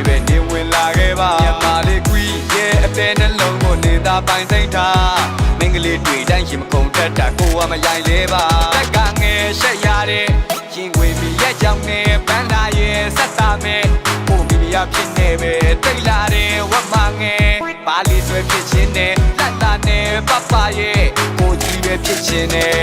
လေးပဲနေဝင်လာခဲ့ပါမြန်မာလေးကွီရဲ့အသေးနှလုံးကိုနေသားပိုင်စိတ်ထားမင်္ဂလေးတွေ့တိုင်းရင်မကုန်တတ်တာကိုကမရိုင်လေးပါတက်ကငယ်ရှက်ရတဲ့ရင်ဝင်ပြီးရက်ကြောင်နဲ့ပန်းလာရဲ့ဆက်တာမဲ့ကိုမိမိရဖြစ်နေပဲတိတ်လာတဲ့ဝတ်မငယ်ပါလီဆွဲဖြစ်ခြင်းနဲ့လက်တာနဲ့ပပရဲ့ကိုကြီးပဲဖြစ်ခြင်းနဲ့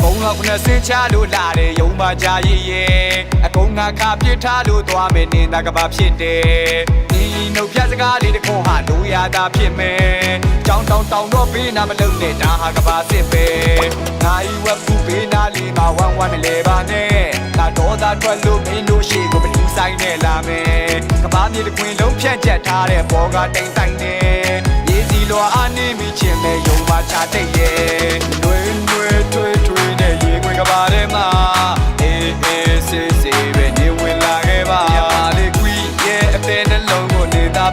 ဘုံလောက်နဲ့ဆင်းချလို့လာတဲ့ယုံမကြရည်ရဲ့ အကုန်ငါခါပြစ်ထားလို့သွားမယ်နင်းတာကဘာဖြစ်တယ်ဒီနှုတ်ပြစကားလေးတစ်ခုဟာလူရတာဖြစ်မယ်ကြောင်းတောင်တောင်တော့ဘေးနာမလုံးနဲ့ဒါဟာကဘာစစ်ပဲငါဤဝက်ဘူးဘေးနာလေးငါဝမ်းဝမ်းမလဲပါနဲ့ငါတော့သာထွက်လို့မင်းတို့ရှိကိုမလူဆိုင်နဲ့လာမယ်ကဘာမြေတစ်ခွင်လုံးဖြန့်ချက်ထားတဲ့ဘောကတိမ်ဆိုင်နဲ့ရေစီလောအာနေမိချင်းမဲ့ယုံမချတဲ့ရဲ့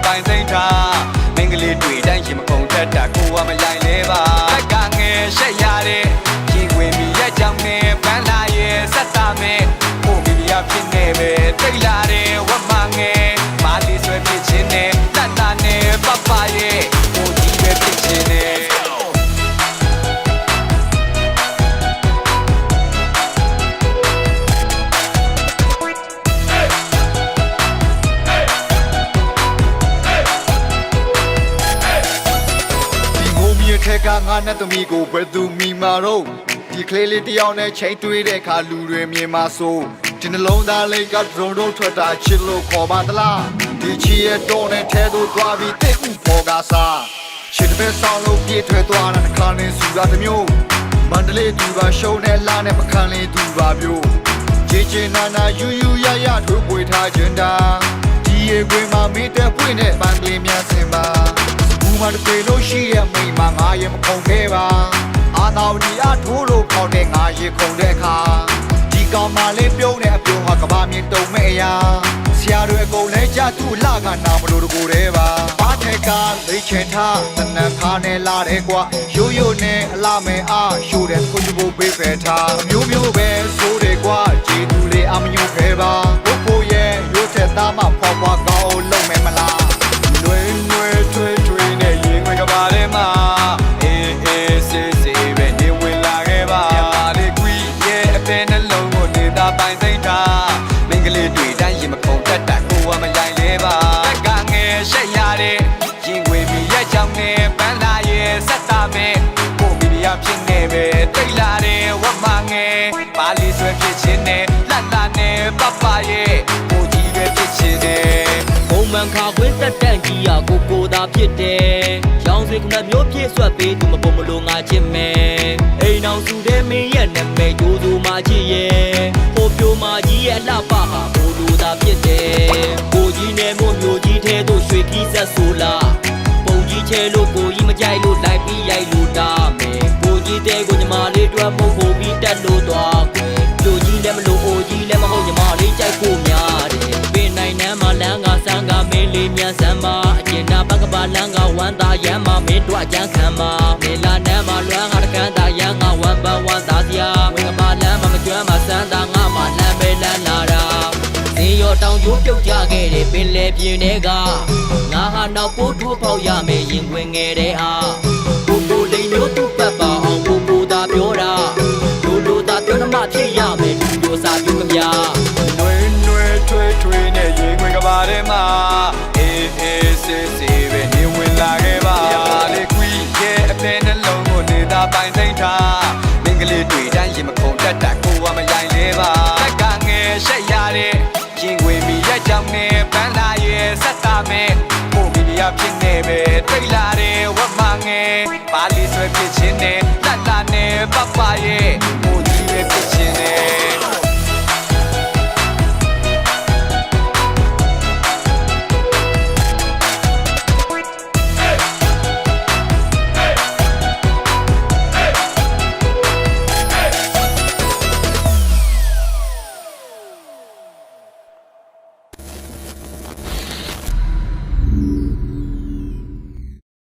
ပိုင်သိမ့်ထားမင်္ဂလေးတွေတိုင်းရင်မကုန်တတ်တာကိုကမရိုင်လဲပါတက်ကငယ်ရှက်ရတဲ့ရင်ဝင်ပြီးရဲ့ကြောင့်နဲ့ပန်းလာရဲ့ဆက်တာမဲ့ကိုမီဒီယာဖြစ်နေပဲတိတ်လာတဲ့ဝတ်မငယ်မာလီဆွဲဖြစ်ခြင်းနဲ့တတ်တာနဲ့ပပရဲ့ ငါနဲ့သမီးကိုဘယ်သူမိမာတော့ဒီကလေးလေးတယောက်နဲ့ချိန်တွေးတဲ့အခါလူတွေမြင်မှာဆိုဒီနှလုံးသားလေးကဒရုံတို့ထွက်တာချစ်လို့ခေါ်ပါသလားဒီချီရဲ့တော့နဲ့ထဲသို့သွားပြီးတိတ်ဥပေါ်ကစားချစ်တဲ့ဆောင်လို့ပြေးထွက်သွားတဲ့ခါနဲ့စူတာတစ်မျိုးမန္တလေးသူပါရှုံးတဲ့လာနဲ့ပကံလေးသူပါမျိုးချေချေနာနာယူယူရရထိုးပွေထားခြင်းတာဒီရဲ့ကွင်းမှာမေးတဲ့ပွင့်တဲ့ပန်းကလေးများစင်ပါဘူးမတပေလို့ရှိရဲ့မိမငါရင်မ ရာဆရာတွေအကုန်လဲကြသူ့လကနာမလို့တကူတဲ့ပါဘာထက်ကလိတ်ချင်ထားတနန်ခါနဲ့လာတယ်ကွာရိုးရိုးနဲ့အလားမဲအားရှိုးတဲ့ကိုချကိုပေးဖယ်ထားမျိုးမျိုးပဲ ပါတက်ကငယ်ရှက်ရတဲ့ရင်ခွင်ပြီးရဲ့ကြောင့်နဲ့ပန်းလာရဲ့ဆက်တာမဲ့ကိုမီဒီယာဖြစ်နေပဲတိတ်လာတဲ့ဝတ်မငယ်ပါလီဆွဲဖြစ်ခြင်းနဲ့လက်လာနဲ့ပပရဲ့ကိုကြီးပဲဖြစ်ခြင်းနဲ့ဘုံမှန်ခါခွင်းတက်တန့်ကြီးရကိုကိုသာဖြစ်တယ်။ရောင်စင်ကနမျိုးပြည့်ဆွတ်ပေးသူမပုံမလို့ငါချစ်မယ်။အိမ်အောင်စုတဲ့မင်းရဲ့နာမည်ကြိုးစုမှချစ်ရဲ့။ဟိုပြိုမာကြီးရဲ့အလှပဟာဘိုးလူသာဖြစ်တယ်။ ခီးဆက်ဆိုလား။ပုံကြီးချဲလို့ကိုကြီးမကြိုက်လို့လိုက်ပြီးရိုက်လို့တာမယ်။ကိုကြီးတဲ့ကိုညီမလေးတွေ့မဟုတ်ပြီးတက်လို့သွားကွယ်။လူကြီးလည်းမလို့အိုကြီးလည်းမဟုတ်ညီမလေးကြိုက်ဖို့များတယ်။ပင်နိုင်နမ်းမှာလမ်းကဆန်းကမင်းလေးမြန်ဆန်းမအကျဉ်းနာဘက်ကပါလမ်းကဝမ်းသာရမ်းမမင်းတို့အကြမ်းခံမှာမေလာနမ်းမှာလွမ်းဟာတကန်သာရမ်းကဝမ်းပန်းဝမ်းသာစရာဝင်းကပါလမ်းမှာမကျွမ်းမှာစမ်းသာငါမှလမ်းပဲလမ်းလာတာစင်ရောတောင်ကျိုးပြုတ် ကြခဲ့တဲ့ပင်လေပြင်းတွေကငါဟာနောက်ပိုးထိုးပေါက်ရမယ်ရင်ခွင်ငယ်တဲ့အားကိုကိုလိန်မျိုးသူ့ပတ်ပါ ပြောင်းနေပန်းလာရဲ့ဆက်စားမယ်ပို့ပြီးရဖြစ်နေပဲတိတ်လာတယ်ဝတ်မငယ်ပါလီဆွဲဖြစ်ခြင်းနဲ့တတ်တာနဲ့ပပရဲ့ပို့ကြီးပဲဖြစ်ခြင်းနဲ့